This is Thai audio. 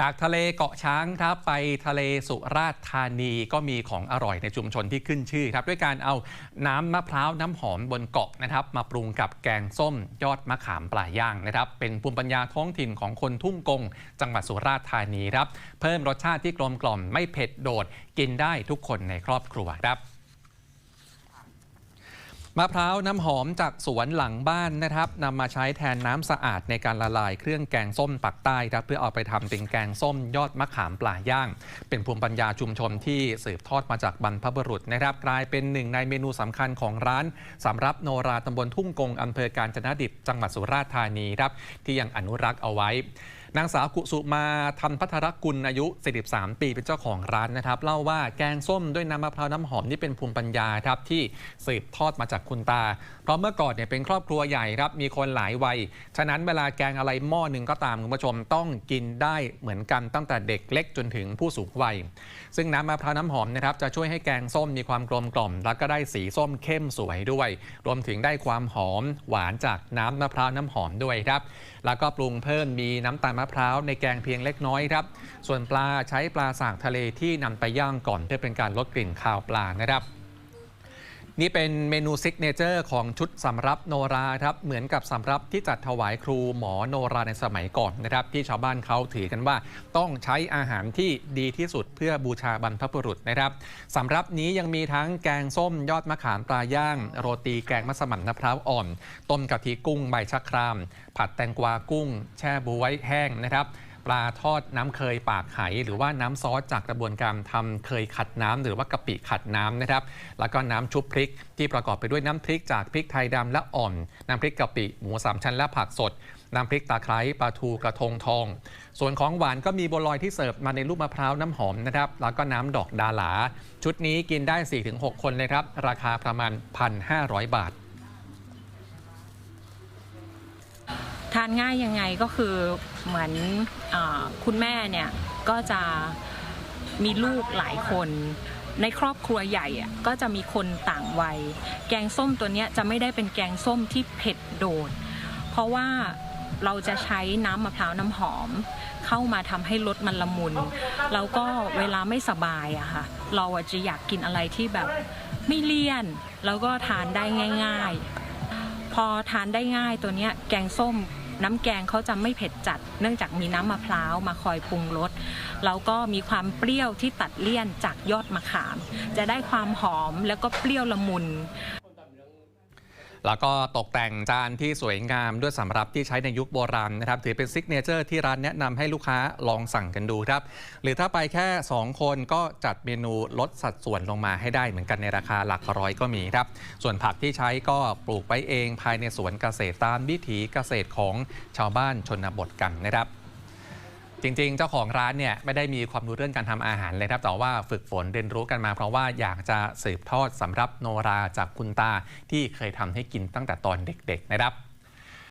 จากทะเลเกาะช้างครับไปทะเลสุราษฎร์ธานีก็มีของอร่อยในชุมชนที่ขึ้นชื่อครับ ด้วยการเอาน้ำมะพร้าวน้ำหอมบนเกาะนะครับ มาปรุงกับแกงส้มยอดมะขามปลาย่างนะครับ เป็นภูมิปัญญาท้องถิ่นของคนทุ่งกง จังหวัดสุราษฎร์ธานีครับ เพิ่มรสชาติที่กลมกล่อมไม่เผ็ดโดด กินได้ทุกคนในครอบครัวครับ มะพร้าวน้ำหอมจากสวนหลังบ้านนะครับนำมาใช้แทนน้ำสะอาดในการละลายเครื่องแกงส้มปักใต้ครับเพื่อเอาไปทำเป็นแกงส้มยอดมะขามปลาย่าง เป็นภูมิปัญญาชุมชนที่สืบทอดมาจากบรรพบุรุษนะครับ กลายเป็นหนึ่งในเมนูสำคัญของร้านสำรับโนราตำบลทุ่งกงอำเภอการจนดิตจังหวัดสุราษฎร์ธานีครับที่ยังอนุรักษ์เอาไว้นางสาวกุสุมาทันพัทรกุลอายุ 43 ปีเป็นเจ้าของร้านนะครับ เล่าว่าแกงส้มด้วยน้ำมะพร้าวน้ำหอมนี่เป็นภูมิปัญญาครับที่สืบทอดมาจากคุณตา เพราะเมื่อก่อนเนี่ยเป็นครอบครัวใหญ่ครับ มีคนหลายวัย ฉะนั้นเวลาแกงอะไรหม้อหนึ่งก็ตามคุณผู้ชมต้องกินได้เหมือนกันตั้งแต่เด็กเล็กจนถึงผู้สูงวัย ซึ่งน้ำมะพร้าวน้ำหอมนะครับจะช่วยให้แกงส้มมีความกลมกล่อม แล้วก็ได้สีส้มเข้มสวยด้วย รวมถึงได้ความหอมหวานจากน้ำมะพร้าวน้ำหอมด้วยครับ แล้วก็ปรุงเพิ่มมีน้ำตาลมะพร้าวในแกงเพียงเล็กน้อยครับ ส่วนปลาใช้ปลาสากทะเลที่นำไปย่างก่อนเพื่อเป็นการลดกลิ่นคาวปลานะครับ นี่เป็นเมนูซิกเนเจอร์ของชุดสำรับโนราครับ เหมือนกับสำรับที่จัดถวายครูหมอโนราในสมัยก่อนนะครับ ที่ชาวบ้านเขาถือกันว่า ต้องใช้อาหารที่ดีที่สุดเพื่อบูชาบรรพบุรุษนะครับสำรับนี้ยังมีทั้งแกงส้มยอดมะขามปลาย่าง โรตีแกงมัสมั่นมะพร้าวอ่อน ต้มกะทิกุ้งใบชะคราม ผัดแตงกวากุ้ง แช่บวยแห้งนะครับ ปลาทอดน้ำเคยปากไหหรือว่าน้ำซอสจากกระบวนการทำเคยขัดน้ำหรือว่ากะปิขัดน้ำนะครับ แล้วก็น้ำชุบพริก ที่ประกอบไปด้วยน้ำพริกจากพริกไทยดำและอ่อน น้ำพริกกะปิหมูสามชั้นและผักสด น้ำพริกตาไคร้ปลาทูกระทงทอง ส่วนของหวานก็มีบัวลอยที่เสิร์ฟมาในลูกมะพร้าวน้ำหอมนะครับ แล้วก็น้ำดอกดาหลา ชุดนี้กินได้ 4-6 คนเลยครับ ราคาประมาณ 1,500 บาท ทานง่ายยังไงก็คือเหมือนอคุณแม่เนี่ยก็จะมีลูกหลายคน ในครอบครัวใหญ่ก็จะมีคนต่างวัย แกงส้มตัวนี้จะไม่ได้เป็นแกงส้มที่เผ็ดโดด เพราะว่าเราจะใช้น้ำมะพร้าวน้ำหอม เข้ามาทำให้รสมันละมุน แล้วก็เวลาไม่สบายอะค่ะ เราจะอยากกินอะไรที่แบบไม่เลี่ยน แล้วก็ทานได้ง่าย ๆ พอทานได้ง่ายตัวนี้แกงส้ม น้ำแกงเขาจะไม่เผ็ดจัด เนื่องจากมีน้ำมะพร้าวมาคอยปรุงรสแล้วก็มีความเปรี้ยวที่ตัดเลี่ยนจากยอดมะขาม จะได้ความหอมแล้วก็เปรี้ยวละมุน แล้วก็ตกแต่งจานที่สวยงามด้วยสำรับที่ใช้ในยุคโบราณนะครับ ถือเป็นซิกเนเจอร์ที่ร้านแนะนำให้ลูกค้าลองสั่งกันดูครับ หรือถ้าไปแค่ 2 คนก็จัดเมนูลดสัดส่วนลงมาให้ได้เหมือนกันในราคาหลักร้อยก็มีครับ ส่วนผักที่ใช้ก็ปลูกไว้เองภายในสวนเกษตรตามวิถีเกษตรของชาวบ้านชนบทกันนะครับ จริงๆ เจ้าของร้านเนี่ยไม่ได้มีความรู้เรื่องการทำอาหารเลยครับแต่ว่าฝึกฝนเรียนรู้กันมา เพราะว่าอยากจะสืบทอดสำรับโนราจากคุณตาที่เคยทำให้กินตั้งแต่ตอนเด็ก ๆ นะครับ